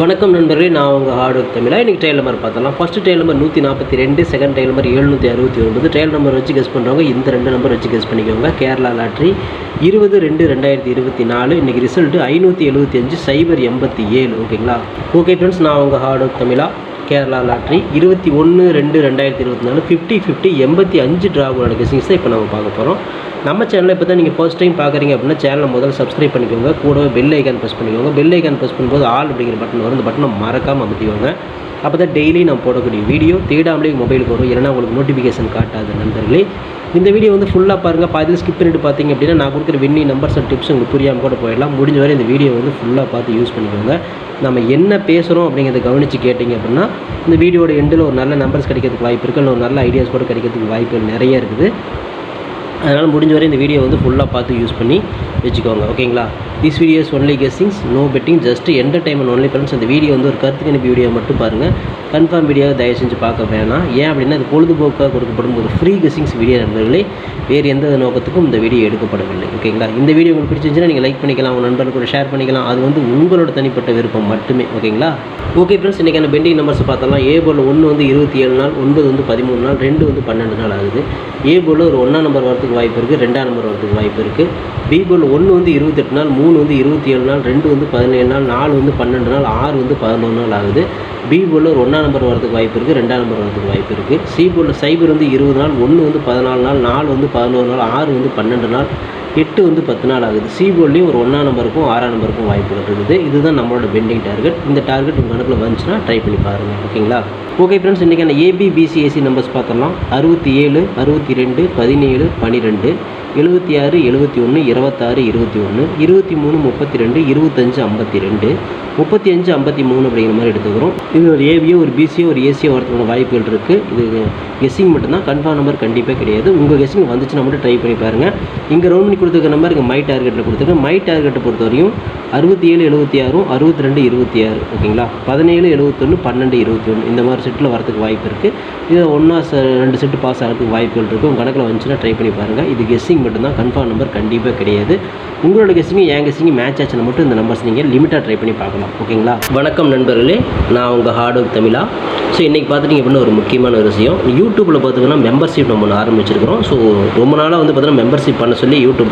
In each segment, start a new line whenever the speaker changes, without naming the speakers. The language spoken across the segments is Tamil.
வணக்கம் நண்பர்களே நான் உங்கள் ஹார்ட் ஒர்க் தமிழா. இன்றைக்கி ட்ரையல் நம்பர் பார்த்தலாம் ஃபஸ்ட்டு ட்ரையல் நம்பர் நூற்றி நாற்பத்தி ரெண்டு செகண்ட் ட்ரையல் நம்பர் எழுநூற்றி அறுபத்தி ஒன்பது. ட்ரையல் நம்பர் வச்சு கெஸ் பண்ணுறவங்க இந்த ரெண்டு நம்பர் வச்சு கெஸ் பண்ணிக்கோங்க. கேரளா லாட்ரி இருபது ரெண்டு ரெண்டாயிரத்தி இருபத்தி நாலு. இன்றைக்கி ரிசல்ட்டு ஐநூற்றி எழுபத்தி அஞ்சு சைபர் எண்பத்தி ஏழு. ஓகேங்களா ஓகே ஃப்ரெண்ட்ஸ் நான் உங்கள் ஹார்டு தமிழா. கேரளா லாட்ரி. இருபத்தி ஒன்று ரெண்டு ரெண்டாயிரத்தி இருபத்தி நாலு ஃபிஃப்டி ஃபிஃப்டி எண்பத்தி அஞ்சு ட்ராவோட கெஸிங்ஸ் இப்போ நம்ம பார்க்க போகிறோம் நம்ம சேனலை இப்போ தான் நீங்கள் ஃபர்ஸ்ட் டைம் பார்க்குறீங்க அப்படின்னா சேனலை முதல்ல சப்ஸ்கிரைப் பண்ணிக்கோங்க. கூடவே பெல் ஐக்கான் ப்ரெஸ் பண்ணிக்கோங்க. பெல் ஐக்கான் ப்ரெஸ் பண்ணும்போது ஆல் அப்படிங்கிற பட்டன் வரும். அந்த பட்டனை மறக்காமல் அமுத்திக்கோங்க. அப்போ தான் டெய்லி நான் போடக்கூடிய வீடியோ தேடாமலே மொபைலுக்கு வரும். ஏன்னா உங்களுக்கு நோட்டிஃபிகேஷன் காட்டாது நண்பர்களே. இந்த வீடியோ வந்து ஃபுல்லாக பாருங்கள் பாதியில் ஸ்கிப் பண்ணிட்டு பார்த்தீங்க அப்படின்னா நான் கொடுக்குற வின்னி நம்பர்ஸ் அண்ட் டிப்ஸ் உங்களுக்கு புரியாமல் கூட போயிடலாம். முடிஞ்ச வரை இந்த வீடியோ வந்து ஃபுல்லாக பார்த்து யூஸ் பண்ணிக்கோங்க. நம்ம என்ன பேசுகிறோம் அப்படிங்கிறத கவனித்து கேட்டிங்க அப்படின்னா இந்த வீடியோட எண்டில் ஒரு நல்ல நம்பர்ஸ் கிடைக்கிறதுக்கு வாய்ப்பு இருக்குது இல்லை ஒரு நல்ல ஐடியாஸ் கூட கிடைக்கிறதுக்கு வாய்ப்புகள் நிறைய இருக்குது. அதனால் முடிஞ்ச வரை இந்த வீடியோ வந்து ஃபுல்லாக பார்த்து யூஸ் பண்ணி வச்சுக்கோங்க. ஓகேங்களா this videos only guessings no betting just entertainment only friends இந்த வீடியோ வந்து ஒரு கருத்து கணிப்பு வீடியோ மட்டும் பாருங்கள் கன்ஃபார்ம் வீடியோவை தயவு செஞ்சு பார்க்க வேணாம். ஏன் அப்படின்னா அது பொழுதுபோக்காக கொடுக்கப்படும் ஒரு ஃப்ரீ கெஸ்ஸிங்ஸ் வீடியோ நண்பர்களே. வேறு எந்த நோக்கத்துக்கும் இந்த வீடியோ எடுக்கப்படவில்லை. ஓகேங்களா இந்த வீடியோ உங்களுக்கு பிடிச்சிருந்துச்சுன்னா நீங்கள் லைக் பண்ணிக்கலாம் உங்கள் நண்பர்கள் கூட ஷேர் பண்ணிக்கலாம். அது வந்து உங்களோட தனிப்பட்ட விருப்பம் மட்டுமே. ஓகேங்களா ஓகே ஃப்ரெண்ட்ஸ் இன்றைக்கான பெண்டிங் நம்பர்ஸ் பார்த்தலாம் ஏ போல் ஒன்று வந்து இருபத்தி ஏழு நாள் ஒன்பது வந்து பதிமூணு நாள் ரெண்டு வந்து பன்னெண்டு நாள் ஆகுது. ஏ போல் ஒரு ஒன்றாம் நம்பர் வரத்துக்கு வாய்ப்பு இருக்குது ரெண்டாம் நம்பர் வரத்துக்கு வாய்ப்பு இருக்குது பி போல் ஒன்று வந்து இருபத்தெட்டு நாள் மூணு வந்து இருபத்தி ஏழு நாள் ரெண்டு வந்து பதினேழு நாள் நாலு வந்து பன்னெண்டு நாள் ஆறு வந்து பதினொன்று நாள் ஆகுது. பி போல ஒரு ஒன்றாம் நம்பர் வரதுக்கு வாய்ப்பு இருக்குது ரெண்டாம் நம்பர் வரதுக்கு வாய்ப்பு இருக்குது சி போல சைபர் வந்து இருபது நாள் ஒன்று வந்து பதினாலு நாள் நாலு வந்து பதினோரு நாள் ஆறு வந்து பன்னெண்டு நாள். எட்டு வந்து பத்து நாள் ஆகுது. சி ஒரு ஒன்றாம் நம்பருக்கும் ஆறாம் நம்பருக்கும் வாய்ப்புகள் இருக்குது. இதுதான் நம்மளோட பெண்டிங் டார்கெட் இந்த டார்கெட் உங்கள் கணக்கில் வந்துச்சுன்னா ட்ரை பண்ணி பாருங்கள் ஓகேங்களா? ஓகே ஃப்ரெண்ட்ஸ் இன்றைக்கான ஏபிபிசிஎஸ்சி நம்பர்ஸ் பார்த்தலாம் அறுபத்தி ஏழு அறுபத்தி ரெண்டு பதினேழு பன்னிரெண்டு எழுபத்தி ஆறு எழுபத்தி ஒன்று இருபத்தாறு இருபத்தி ஒன்று இருபத்தி மூணு முப்பத்தி ரெண்டு இருபத்தஞ்சு ஐம்பத்தி ரெண்டு முப்பத்தி அஞ்சு ஐம்பத்தி மூணு அப்படிங்கிற மாதிரி எடுத்துக்கிறோம். இது ஒரு ஏபியோ ஒரு பிசியோ ஒரு ஏசியோ வரதுக்கான வாய்ப்புகள் இருக்குது இது கெஸ்ஸிங் மட்டும்தான். கன்ஃபார்ம் நம்பர் கண்டிப்பாக கிடையாது. உங்கள் கெஸ்ஸிங் வந்துச்சுன்னா மட்டும் ட்ரை பண்ணி பாருங்கள் இங்கே ரவுண்ட் கொடுத்துருக்க நம்பர் இங்கே மை டார்கெட்டில் கொடுத்துருக்கேன் மை டார்கெட்டை பொறுத்த வரையும் அறுபத்தி ஏழு எழுபத்தி ஆறும் அறுபத்தி ரெண்டு இருபத்தி ஆறு ஓகேங்களா? பதினேழு எழுபத்தொன்று பன்னெண்டு இருபத்தி ஒன்று இந்த மாதிரி செட்டில் வரதுக்கு வாய்ப்பு இருக்குது இதில் ஒன்றா ரெண்டு செட்டு பாஸ் ஆகிறதுக்கு வாய்ப்புகள் இருக்குது உங்கள் கணக்கில் வந்துச்சுன்னா ட்ரை பண்ணி பாருங்கள் இது கெஸ்ஸிங் மட்டும்தான். கன்ஃபார்ம் நம்பர் கண்டிப்பாக கிடையாது. உங்களோட கெஸ்ஸிங்கும் என் கெஸ்ஸிங்கும் மேட்ச் ஆச்சுன்னா மட்டும் இந்த நம்பர்ஸ் நீங்கள் லிமிட்டாக ட்ரை பண்ணி பார்க்கலாம். ஓகேங்களா? வணக்கம் நண்பர்களே. நான் உங்கள் ஹார்ட் ஒர்க் தமிழா. ஸோ இன்றைக்கி பார்த்துட்டிங்க அப்படின்னா ஒரு முக்கியமான ஒரு விஷயம். யூடியூப்பில் பார்த்தீங்கன்னா மெம்பர்ஷிப் நம்ம ஒன்று ஆரம்பிச்சிருக்கிறோம். ஸோ ரொம்ப நாளாக வந்து பார்த்தீங்கன்னா மெம்பர்ஷிப் பண்ண சொல்லி யூடியூப்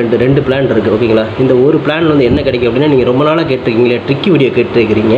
ரெண்டு ரெண்டு பிளான் இருக்குது ஓகேங்களா இந்த ஒரு பிளான் வந்து என்ன கிடைக்கும் அப்படின்னா நீங்கள் ரொம்ப நாளாக கேட்டிருக்கீங்களே ட்ரிக்கி வீடியோ கேட்டிருக்கிறீங்க.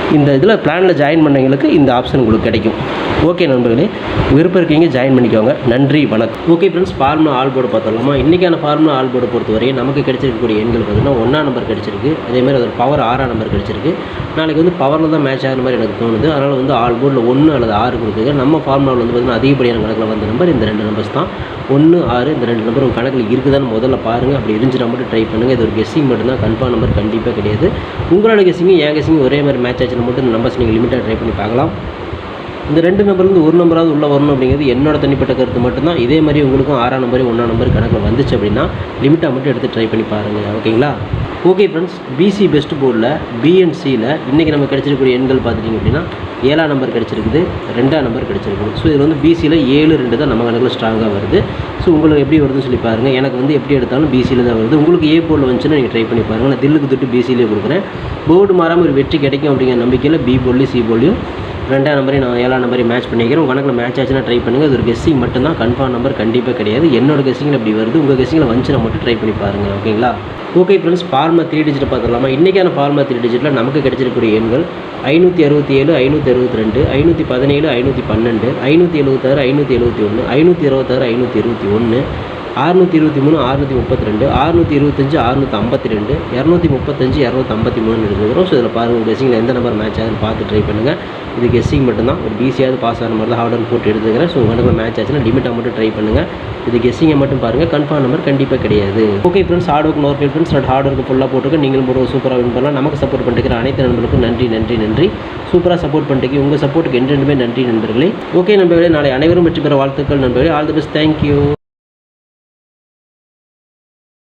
இந்த இதில் பிளானில் ஜாயின் பண்ணவங்களுக்கு இந்த ஆப்ஷன் உங்களுக்கு கிடைக்கும். ஓகே நண்பர்களே விருப்பம் இருக்கீங்க ஜாயின் பண்ணிக்கோங்க. நன்றி வணக்கம். Okay friends formula all board பார்த்துடலாமா? இன்றைக்கான ஃபார்முலா ஆல் போர்டு பொறுத்தவரையும் நமக்கு கிடைச்சிருக்கக்கூடிய எண்கள் பார்த்தீங்கன்னா ஒன்றா நம்பர் கிடச்சிருக்கு. அதேமாதிரி அதோட பவர் ஆறாம் நம்பர் கிடச்சிருக்கு. நாளைக்கு வந்து பவரில் தான் மேட்ச் ஆகிற மாதிரி எனக்கு தோணுது. அதனால் வந்து ஆல் போர்டில் ஒன்று அல்லது ஆறு கொடுத்துருக்கேன் நம்ம ஃபார்முலாவில் வந்து பார்த்தீங்கன்னா அதிகப்படியான கணக்கில் வந்த நம்பர் இந்த ரெண்டு நம்பர்ஸ் தான். ஒன்று ஆறு இந்த ரெண்டு நம்பர் உங்கள் கணக்கில் இருக்குதான்னு முதல்ல பாருங்கள் அப்படி இருந்துச்சுன்னா மட்டும் ட்ரை பண்ணுங்கள் இது ஒரு கெஸ்ஸிங் மட்டும்தான். கன்ஃபார்ம் நம்பர் கண்டிப்பாக கிடையாது. உங்களோட கெஸ்ஸிங்கும் என் கெஸ்ஸிங்கும் ஒரே மாதிரி மேட்ச் ஆச்சுன்னா மட்டும் இந்த நம்பர்ஸ் நீங்கள் லிமிட்டாக ட்ரை பண்ணி பார்க்கலாம். இந்த ரெண்டு நம்பர்லேருந்து ஒரு நம்பராவது உள்ளே வரணும் அப்படிங்கிறது என்னோட தனிப்பட்ட கருத்து மட்டும்தான். இதே மாதிரி உங்களுக்கும் ஆறாம் நம்பர் ஒன்றாம் நம்பர் கணக்கில் வந்துச்சு அப்படின்னா லிமிட்டாக மட்டும் எடுத்து ட்ரை பண்ணி பாருங்கள் ஓகேங்களா? ஓகே ஃப்ரெண்ட்ஸ் பிசி பெஸ்ட் போர்டில் பிஎன்சியில் இன்றைக்கி நம்ம கிடச்சிருக்கக்கூடிய எண்கள் பார்த்துட்டிங்க அப்படின்னா ஏழாம் நம்பர் கிடச்சிருக்குது ரெண்டாம் நம்பர் கிடச்சிருக்குது. ஸோ இதில் வந்து பிசியில் ஏழு ரெண்டு தான் நம்ம கணக்கில் ஸ்ட்ராங்காக வருது. ஸோ உங்களுக்கு எப்படி வருதுன்னு சொல்லி பாருங்கள் எனக்கு வந்து எப்படி எடுத்தாலும் பிசியில் தான் வருது. உங்களுக்கு ஏ போர்டில் வந்துச்சுன்னா நீங்கள் ட்ரை பண்ணி பாருங்கள் நான் தில்லுக்கு தொட்டு பிசியிலே கொடுக்குறேன். போர்டு மாறாமல் ஒரு வெற்றி கிடைக்கும் அப்படிங்கிற நம்பிக்கையில் பி போர்ட்லேயும் சி போர்ட்லேயும் ரெண்டாம் நம்பரையும் நான் ஏழாம் நம்பரையும் மேட்ச் பண்ணிக்கிறேன். உங்கள் கணக்கில் மேட்ச் ஆச்சுன்னா ட்ரை பண்ணுங்கள் அது ஒரு கெஸ்ஸிங் மட்டும்தான். கன்ஃபார்ம் நம்பர் கண்டிப்பாக கிடையாது. என்னோட கெஸ்ஸிங்கில் அப்படி வருது. உங்கள் கெஸ்ஸிங்கில் வந்துச்சுன்னா மட்டும் ட்ரை பண்ணி பாருங்கள் ஓகேங்களா okay friends formula three digit பார்த்துடலாமா? இன்றைக்கான ஃபார்மா த்ரீ டிஜிட்டில் நமக்கு கிடைச்சிருக்கக்கூடிய எண்கள் ஐநூற்றி அறுபத்தி ஏழு ஐநூற்றி அறுபத்தி ரெண்டு ஐநூற்றி பதினேழு ஐநூற்றி பன்னெண்டு ஐநூற்றி எழுபத்தாறு ஐநூற்றி எழுபத்தி ஒன்று ஐநூற்றி இருபத்தாறு ஐநூற்றி இருபத்தி ஒன்று அறுநூற்றி இருபத்தி மூணு அறுநூற்றி முப்பத்தி ரெண்டு அறுநூற்றி இருபத்தஞ்சு அறுநூற்றி ஐம்பத்தி ரெண்டு இரநூத்தி முப்பத்தஞ்சு இரநூத்தி ஐம்பத்தி மூணு எடுத்துக்கிறோம் ஸோ இதில் பாருங்கள் கெஸ்ஸிங்கில் எந்த நம்பர் மேட்ச் ஆகுதுன்னு பார்த்து ட்ரை பண்ணுங்கள் இது கெஸ்ஸிங் மட்டும்தான். ஒரு பிசியாவது பாஸ் ஆகிற மாதிரி தான் ஹார்டன் போட்டு எடுத்துக்கிறேன். ஸோ உங்கள் நம்பர் மேட்ச் ஆச்சுன்னா லிமிட்டாக மட்டும் ட்ரை பண்ணுங்கள் இது கெஸ்ஸிங்கை மட்டும் பாருங்கள் கன்ஃபார்ம் நம்பர் கண்டிப்பாக கிடையாது. ஓகே ஃப்ரெண்ட்ஸ் ஹார்ட் ஒர்க் நோர் ஃப்ரெண்ட்ஸ் நான் ஹார்ட் ஒர்க் ஃபுல்லாக போட்டுருக்கேன் நீங்களும் போட்டு சூப்பராக வின் பண்ணலாம். நமக்கு சப்போர்ட் பண்ணிக்கிற அனைத்து நண்பர்களுக்கும் நன்றி நன்றி நன்றி. சூப்பராக சப்போர்ட் பண்ணிட்டு உங்கள் சப்போர்ட்டுக்கு என்றென்றுமே நன்றி நண்பர்களே. ஓகே நண்பர்களே நாளை அனைவரும் வெற்றி பெற வாழ்த்துக்கள் நண்பர்களே. All the best thank you